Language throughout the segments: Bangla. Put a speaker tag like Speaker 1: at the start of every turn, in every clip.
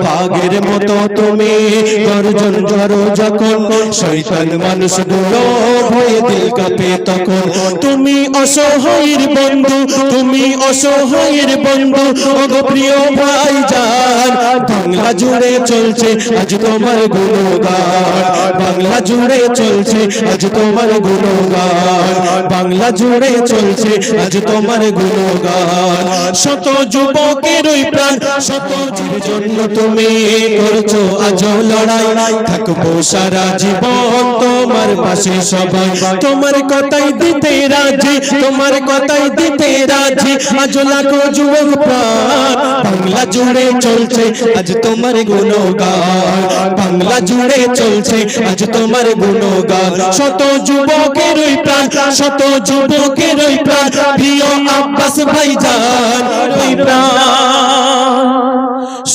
Speaker 1: ভাগের মতো তুমি গর্জন করো যখন শৈতান মানুষগুলো ভয়ে দিল কাঁপে তখন। তুমি অসহায়ের বন্ধু, তুমি অসহায়ের বন্ধু। প্রিয় ভাই যান বাংলা জুড়ে চলছে আজ তোমার গুণগান। বাংলা জুড়ে চলছে আজ তোমার গুণগান। বাংলা জুড়ে চলছে আজ তোমার গুণগান। শত যুবকের ওই প্রাণ, শত জন্য তুমি করছ। আজ লড়াই, থাকব সারা জীবন তোমার পাশে সবাই তোমার কথাই দিতে রাজি, তোমার কথাই দিতে রাজি। আজ লাখো যুবক প্রাণ বাংলা জুড়ে চলছে, আজ তোমার গুণগান। বাংলা জুড়ে চলছে, আজ তোমার গুণগান। শত যুবকের ওই প্রাণ, শত যুবকের ওই প্রাণ। প্রিয় আব্বাস ভাইজান, ওই প্রাণ।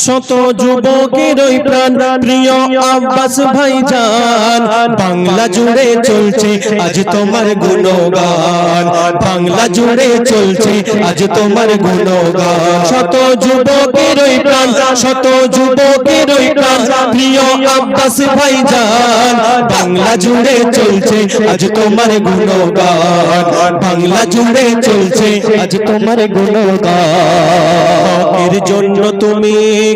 Speaker 1: শত যুবকের ওই প্রাণ, প্রিয় আব্বাস ভাইজান, বাংলা জুড়ে চলছে আজ তোমার গুণগান। বাংলা জুড়ে চলছে আজ তোমার গুণগান। শত যুবকের ওই প্রাণ, শত যুবকের ওই প্রাণ, প্রিয় আব্বাস ভাইজান, বাংলা জুড়ে চলছে আজ তোমার গুণগান। বাংলা জুড়ে চলছে আজ তোমার গুণগান। এর জন্য তুমি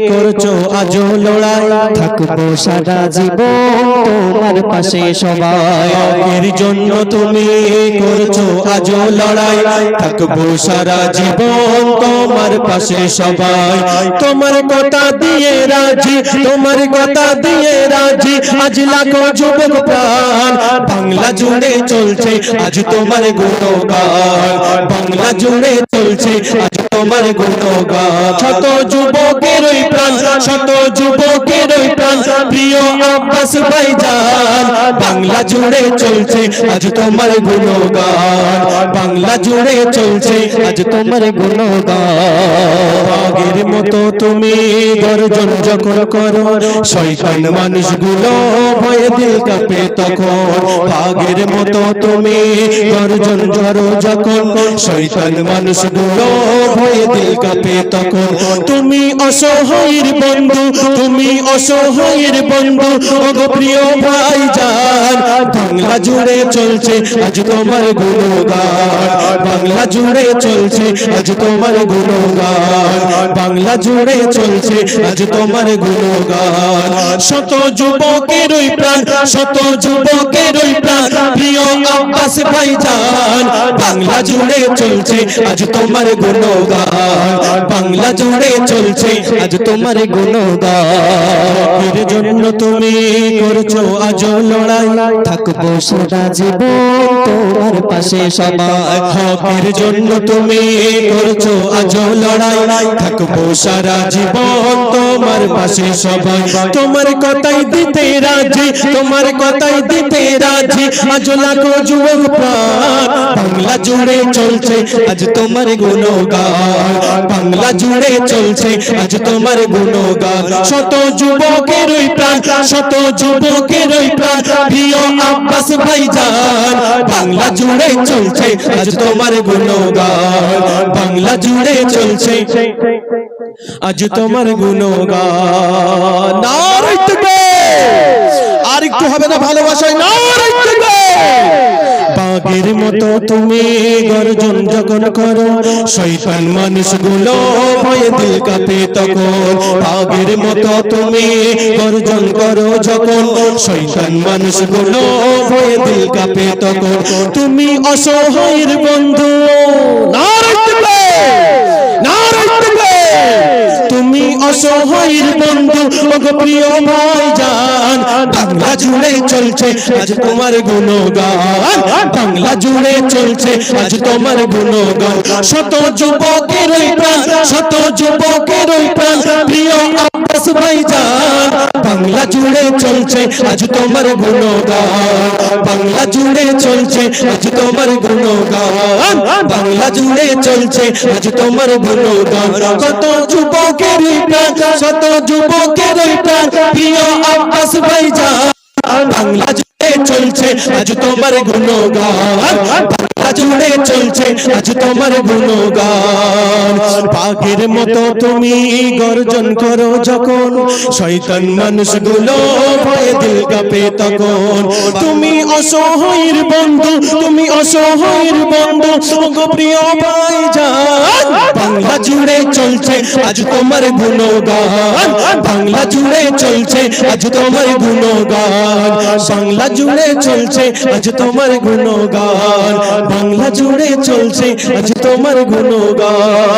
Speaker 1: করছ আজ লড়াই? থাকব সারা জীবন তোমার পাশে সবাই। এর জন্য তুমি করছ আজ লড়াই। থাকব সারা জীবন তোমার পাশে সবাই। তোমার কথা দিয়ে রাজি, তোমার কথা দিয়ে রাজি। আজ লাখো যুবক প্রাণ। বাংলা জুড়ে চলছে আজ তোমার গুণগান। বাংলা জুড়ে চলছে আজ তোমার গুণগান শত যুবকের ওই প্রাণ, শত যুবকের ওই প্রাণ। প্রিয় আব্বাস ভাইজান, বাংলা জুড়ে চলছে আজ তোমার গুণগান। বাংলা জুড়ে চলছে আজ তোমার গুণগান। মতো তুমি গর্জন যখন করো, শয়তান মানুষগুলো ভয়ে দিল কাঁপে তখন। আগের মতো তুমি গর্জন করো যখন, শয়তান মানুষগুলো ভয়ে দিল কাঁপে তখন। তুমি অসহায়ের বন্ধু, তুমি অসহায়ের বন্ধু, ওগো প্রিয় ভাই যান বাংলা জুড়ে চলছে আজ তোমার গুণগান। বাংলা জুড়ে চলছে আজ তোমার গুণগান। বাংলা জুড়ে চলছে, আজ তোমার গুণগান। শত যুবকের ওই প্রাণ, শত যুবকের ওই প্রাণ, প্রিয় আব্বাস ভাই যান বাংলা জুড়ে চলছে, আজ তোমার গুণগান। বাংলা জুড়ে চলছে, আজ তোমার গুণগান। এর জন্য তুমি করছ আজ লড়াই, থাকব সারা জীবন তোমার পাশে সবাই। হকের জন্য তুমি করছ আজ লড়াই, থাকব সারা জীবন তোমার পাশে সবাই। তোমার কথাই দিতে রাজি, তোমার কথাই দিতে রাজি। আজ লাখো যুবক প্রাণ বাংলা জুড়ে চলছে, আজ তোমার গুণগান। বাংলা জুড়ে চলছে, আজ তোমার গুণগান। শত যুবকের ওই প্রাণ, শত যুবকের ওই প্রাণ। প্রিয় আব্বাস ভাইজান, বাংলা জুড়ে চলছে, আজ তোমার গুণগান। বাংলা জুড়ে চলছে। আজ তোমার গুণগান। আর একটু হবে না ভালোবাসায় নারাই বাঘের মতো তুমি গর্জন যখন করো। শৈতান মানুষগুলো ভয়ে দিল কাঁপে তখন। বাঘের মতো তুমি গর্জন করো যখন। শৈতান মানুষগুলো ভয়ে দিল কাঁপে তখন। তুমি অসহায়ের বন্ধু নারাই অসহায়ের বন্ধু, ওগো প্রিয় ভাই যান বাংলা জুড়ে চলছে আজ তোমার গুণগান। বাংলা জুড়ে চলছে আজ তোমার গুণগান। শত যুবকের প্রাণ, শত যুবকের প্রাণ, প্রিয় আব্বাস ভাই যান বাংলা জুড়ে চলছে, আজ তোমার গুণগান। বাংলা জুড়ে চলছে, আজ তোমার গুণগান। বাংলা জুড়ে চলছে, আজ তোমার গুণগান। কত যুবকের প্রাণ শত যুবকের আব্বাস ভাই যান বাংলা জুড়ে চলছে, আজ তোমার গুণগান। বাংলা জুড়ে চলছে, আজ তোমার গুণগান। পাখির মতো তুমি গর্জন করো যখন। শয়তান মানুষগুলো ভয়ে দিল কাঁপে তখন। তুমি অসহায়ের বন্ধু, তুমি অসহায়ের বন্ধু। গো প্রিয় ভাইজান, বাংলা জুড়ে চলছে আজ তোমার গুণগান। বাংলা জুড়ে চলছে আজ তোমার গুণগান। বাংলা জুড়ে চলছে আজ তোমার গুণগান। বাংলা জুড়ে চলছে আজ তোমার গুণগান।